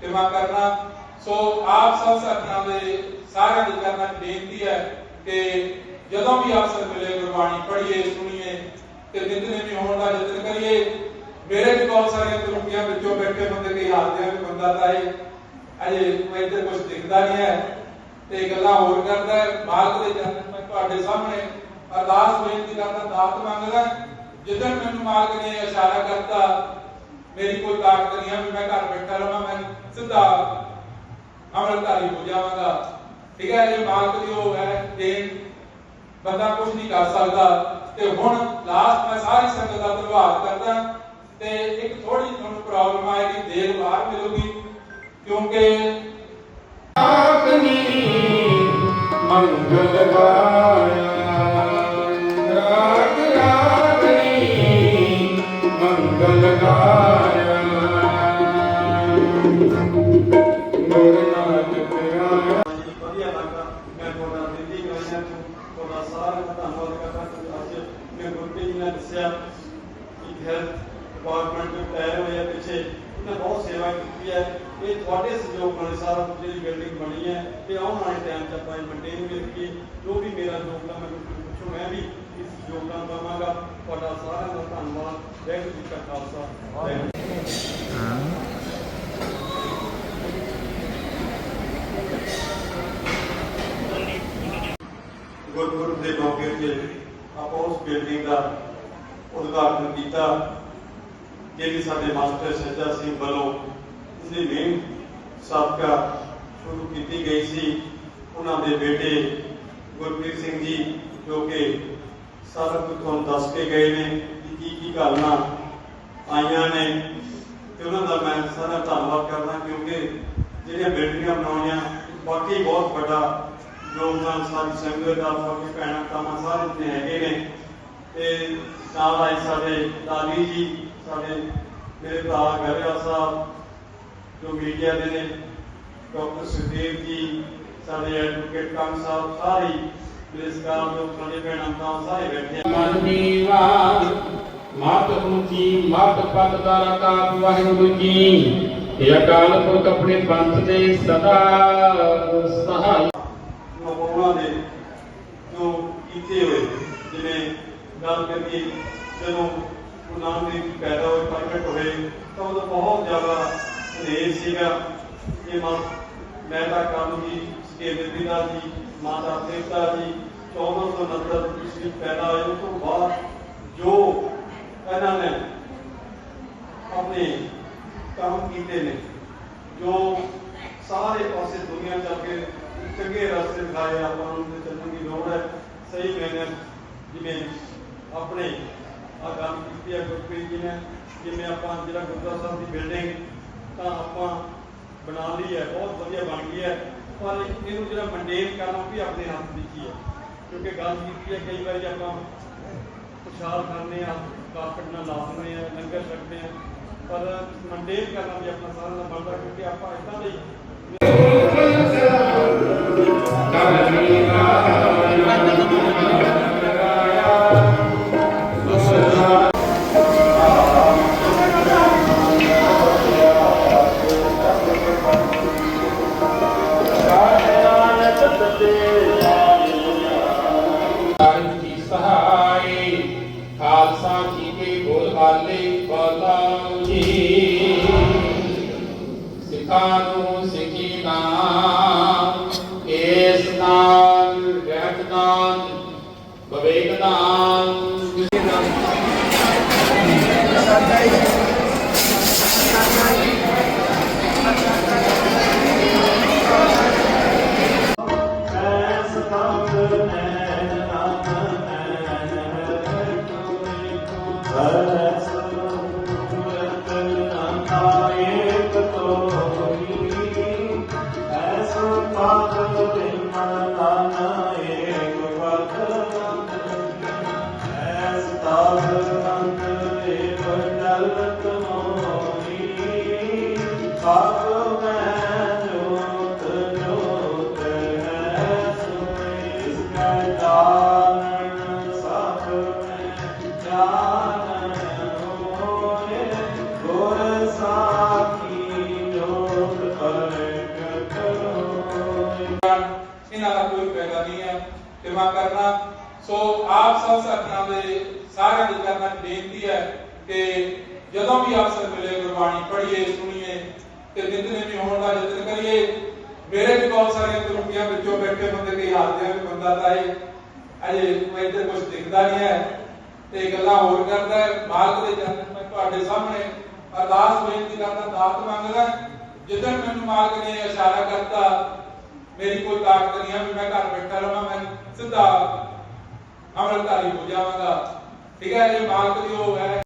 ਸੇਵਾ ਕਰਨਾ, ਸੋ ਆਪ ਸਭ ਸਤਿਨਾਮ ਦੇ ਸਾਰਿਆਂ ਦੀ ਕਰਨਾ ਬੇਨਤੀ ਹੈ ਕਿ ਜਦੋਂ ਵੀ ਅਵਸਰ ਮਿਲੇ, ਗੁਰਬਾਣੀ ਪੜ੍ਹੀਏ, ਸੁਣੀਏ, ਤੇ ਨਿਤਨੇ ਵੀ ਹੋਣ ਦਾ ਯਤਨ ਕਰੀਏ, ਮੇਰੇ ਵੀ ਬਹੁਤ ਸਾਰੇ ਤਰੁਕੀਆਂ ਵਿੱਚੋਂ ਬੈਠੇ ਬੰਦੇ ਕਈ ਹਾਲਦੇ ਆ ਵੀ ਬੰਦਾ ਤਾਂ ਇਹ ਅਜੇ ਮੈਂ ਇੱਧਰ ਕੁਝ ਦਿਖਦਾ ਨਹੀਂ ਹੈ ਤੇ ਗੱਲਾਂ ਹੋਰ ਕਰਦਾ ਹੈ। ਮਾਲਕ ਦੇ ਚਰਨ ਮੈਂ ਤੁਹਾਡੇ ਸਾਹਮਣੇ ਅਰਦਾਸ ਬੇਨਤੀ ਕਰਦਾ, ਦਾਤ ਮੰਗਦਾ, ਜਿੱਦਣ ਮੈਨੂੰ ਮਾਲਕ ਨੇ ਇਸ਼ਾਰਾ ਕਰਤਾ ਮੇਰੀ ਕੋਈ ਤਾਕਤ ਨਹੀਂ ਹੈ ਵੀ ਮੈਂ ਘਰ ਬੈਠਾ ਰਹਾਂ ਮੈਂ ਸਿੱਧਾ ਅਮਰਤਾਰੀ ਹੋ ਜਾਵਾਂਗਾ। ਠੀਕ ਹੈ, ਇਹ ਮਾਲਕ ਦੀ ਉਹ ਹੈ, ਦੇਣ। ਬੰਦਾ ਕੁਝ ਨਹੀਂ ਕਰ ਸਕਦਾ। ਤੇ ਹੁਣ ਲਾਸਟ ਮੈਂ ਸਾਰੀ ਸੰਗਤ ਦਾ ਧੰਨਵਾਦ ਕਰਦਾ। ਤੇ ਇੱਕ ਥੋੜੀ ਤੁਹਾਨੂੰ ਪ੍ਰੋਬਲਮ ਆਏਗੀ, ਦੇਰ ਬਾਅਦ ਮਿਲੂਗੀ। ਕਿਉਂਕਿ ਦਿੱਲੀ ਗਵਾਈਆਂ ਤੋਂ ਸਾਰਿਆਂ ਦਾ ਧੰਨਵਾਦ ਕਰਦਾ ਕਿ ਅੱਜ ਮੈਂ ਗੁਰਪ੍ਰੀਤ ਜੀ ਨੇ ਦੱਸਿਆ ਕਿ ਹੈਲਥ ਡਿਪਾਰਟਮੈਂਟ ਦੇ ਟਾਇਰ ਹੋਏ ਪਿੱਛੇ। ਉਹਨੇ ਬਹੁਤ ਸੇਵਾ ਕੀਤੀ ਹੈ। ਇਹ ਤੁਹਾਡੇ ਸਹਿਯੋਗ ਨਾਲ ਸਾਰਾ ਜਿਹੜੀ ਬਿਲਡਿੰਗ ਬਣੀ ਹੈ ਤੇ ਆਉਣ ਵਾਲੇ ਟਾਈਮ 'ਚ ਆਪਾਂ ਮੇਨਟੇਨ ਵੀ ਰੱਖੀਏ। ਜੋ ਵੀ ਮੇਰਾ ਯੋਗਦਾਨ ਮੈਂ ਪੁੱਛੋ, ਮੈਂ ਵੀ ਇਸ ਯੋਗਦਾਨ ਪਾਵਾਂਗਾ। ਤੁਹਾਡਾ ਸਾਰਿਆਂ ਦਾ ਧੰਨਵਾਦ। ਵਾਹਿਗੁਰੂ ਜੀ ਕਾ ਖਾਲਸਾ। ਵਾਹਿਗੁਰੂ ਜੀ ਕੀ ਫਤਿਹ। ਗੁਰਪੁਰਬ ਦੇ ਮੌਕੇ ਤੇ ਆਪਾਂ ਉਸ ਬਿਲਡਿੰਗ ਦਾ ਉਦਘਾਟਨ ਕੀਤਾ, ਜਿਹੜੀ ਸਾਡੇ ਮਾਸਟਰ ਸੱਜਾ ਸਿੰਘ ਵੱਲੋਂ ਉਸਦੀ ਮੇਨ ਸਾਬਕਾ ਸ਼ੁਰੂ ਕੀਤੀ ਗਈ ਸੀ। ਉਹਨਾਂ ਦੇ ਬੇਟੇ ਗੁਰਪ੍ਰੀਤ ਸਿੰਘ ਜੀ, ਜੋ ਕਿ ਸਾਰਾ ਕੁਝ ਤੁਹਾਨੂੰ ਦੱਸ ਕੇ ਗਏ ਨੇ ਕਿ ਕੀ ਕੀ ਘਟਨਾ ਆਈਆਂ ਨੇ। ਤੇ ਉਹਨਾਂ ਦਾ ਮੈਂ ਸਾਰਾ ਧੰਨਵਾਦ ਕਰਦਾ ਕਿਉਂਕਿ ਜਿਹੜੀਆਂ ਬਿਲਡਿੰਗਾਂ ਬਣਾਉਣੀਆਂ, ਵਾਕਈ ਬਹੁਤ ਵੱਡਾ ਯੋਗਦਾਨ ਸਾਰੀ ਸੰਗਤ ਦਾ ਸਾਡੀ ਭੈਣਾਂ ਤਾਮਾਂ ਸਾਰੇ ਇੱਥੇ ਹੈਗੇ ਨੇ। ਤੇ ਨਾਲ ਆਏ ਸਾਡੇ ਲਾਲੀ ਜੀ, ਸਾਡੇ ਮੇਰੇ ਭਰਾ ਗਰੇਵਾਲ ਸਾਹਿਬ, ਜੋ ਮੀਡੀਆ ਦੇ ਨੇ, ਡਾਕਟਰ ਸੁਖਦੇਵ ਜੀ, ਸਾਡੇ ਐਡਵੋਕੇਟ ਕੰਮ ਸਾਹਿਬ, ਸਾਰੇ ਮੇਰੇ ਸਕਾਲ ਜੋ ਸਾਡੇ ਭੈਣਾਂ ਤਾਂ ਸਾਰੇ ਬੈਠੇ ਆ। ਮਨ ਦੀਵਾਨ ਮਤ ਉੱਚੀ ਮਤ ਪਤ ਦਾ ਰਕਾਬ ਵਾਹਿਗੁਰੂ ਜੀ। ਇਹ ਅਕਾਲ ਪੁਰਖ ਆਪਣੇ ਪੰਥ ਦੇ ਸਦਾ ਸਹਾਈ। ਉਹਨਾਂ ਦੇ ਜੋ ਕੀਤੇ ਹੋਏ ਜਿਵੇਂ ਗੱਲ ਕਰੀਏ ਜਦੋਂ ਗੁਰੂ ਨਾਨਕ ਦੇਵ ਜੀ ਪੈਦਾ ਹੋਏ, ਪ੍ਰਗਟ ਹੋਏ, ਤਾਂ ਉਦੋਂ ਬਹੁਤ ਜ਼ਿਆਦਾ ਹਨੇਰ ਸੀਗਾ ਇਹ ਮਾਂ ਮਹਿਤਾ ਕਾਨੂੰ ਜੀ ਸਕੇਲੇ ਪਿਤਾ ਜੀ ਮਾਤਾ ਤ੍ਰਿਪਤਾ ਜੀ 1469 ਈਸਵੀ ਪੈਦਾ ਹੋਏ, ਉਸ ਤੋਂ ਬਾਅਦ ਜੋ ਇਹਨਾਂ ਨੇ ਆਪਣੇ ਕੰਮ ਕੀਤੇ ਨੇ, ਜੋ ਸਾਰੇ ਪਾਸੇ ਦੁਨੀਆ ਚੱਲ ਕੇ ਚੰਗੇ ਰਸਤੇ ਦਿਖਾਏ, ਆਪਾਂ ਨੂੰ ਤੇ ਚੱਲਣ ਦੀ ਲੋੜ ਹੈ ਸਹੀ ਮੈਨੇ ਜਿਵੇਂ ਆਪਣੇ ਆ ਗੱਲ ਕੀਤੀ ਹੈ ਗੁਰਪ੍ਰੀਤ ਜੀ ਨੇ, ਜਿਵੇਂ ਆਪਾਂ ਜਿਹੜਾ ਗੁਰਦੁਆਰਾ ਸਾਹਿਬ ਦੀ ਬਿਲਡਿੰਗ ਤਾਂ ਆਪਾਂ ਬਣਾ ਲਈ ਹੈ, ਬਹੁਤ ਵਧੀਆ ਬਣ ਗਈ ਹੈ। ਪਰ ਇਹਨੂੰ ਜਿਹੜਾ ਮੇਨਟੇਨ ਕਰਨਾ ਵੀ ਆਪਣੇ ਹੱਥ ਵਿੱਚ ਹੀ ਹੈ। ਕਿਉਂਕਿ ਗੱਲ ਕੀਤੀ ਹੈ, ਕਈ ਵਾਰੀ ਆਪਾਂ ਖੁਸ਼ਹਾਲ ਖਾਂਦੇ ਆ ਕਾਰਪਟ ਨਾਲ ਲਾਉਂਦੇ ਦਿੰਦੇ ਆ ਲੰਗਰ ਛਕਦੇ ਆ ਪਰ ਮੇਨਟੇਨ ਕਰਨਾ ਵੀ ਆਪਣਾ ਸਾਰਿਆਂ ਬਣਦਾ, ਕਿਉਂਕਿ ਆਪਾਂ ਇਦਾਂ ਦੇ ਹੀ ਸਾਹਿਬ Amen. ਆਪ ਸਭ ਸਤਨਾ ਦੇ ਸਾਰਿਆਂ ਦੀ ਕਰਨਾ ਬੇਨਤੀ ਹੈ ਕਿ ਜਦੋਂ ਵੀ ਅਵਸਰ ਮਿਲੇ, ਗੁਰਬਾਣੀ ਪੜ੍ਹੀਏ, ਸੁਣੀਏ ਤੇ ਨਿਤਨੇ ਵੀ ਹੋਣ ਦਾ ਯਤਨ ਕਰੀਏ। ਮੇਰੇ ਵੀ ਬਹੁਤ ਸਾਰੇ ਤਰੁੱਟੀਆਂ ਵਿੱਚੋਂ ਬੈਠੇ ਬੰਦੇ ਕਈ ਹਾਲਦੇ ਆ ਬੰਦਾ ਤਾਂ ਇਹ ਅਜੇ ਮੈਂ ਇੱਧਰ ਕੁਝ ਦਿਖਦਾ ਨਹੀਂ ਹੈ ਤੇ ਗੱਲਾਂ ਹੋਰ ਕਰਦਾ ਹੈ। ਮਾਲਕ ਦੇ ਚਰਨ ਮੈਂ ਤੁਹਾਡੇ ਸਾਹਮਣੇ ਅਰਦਾਸ ਬੇਨਤੀ ਕਰਦਾ, ਦਾਤ ਮੰਗਦਾ ਜਿੱਦਣ ਮੈਨੂੰ ਮਾਲਕ ਨੇ ਇਸ਼ਾਰਾ ਕਰਤਾ, ਮੇਰੀ ਕੋਈ ਤਾਕਤ ਨਹੀਂ ਹੈ ਵੀ ਮੈਂ ਘਰ ਬੈਠਾ ਰਹਾਂ, ਮੈਂ ਸਿੱਧਾ ਅਮਲਧਾਰੀ ਹੋ ਜਾਵਾਂਗਾ ਠੀਕ ਹੈ ਇਹ ਮਾਲਕ ਦੀ ਉਹ ਹੈ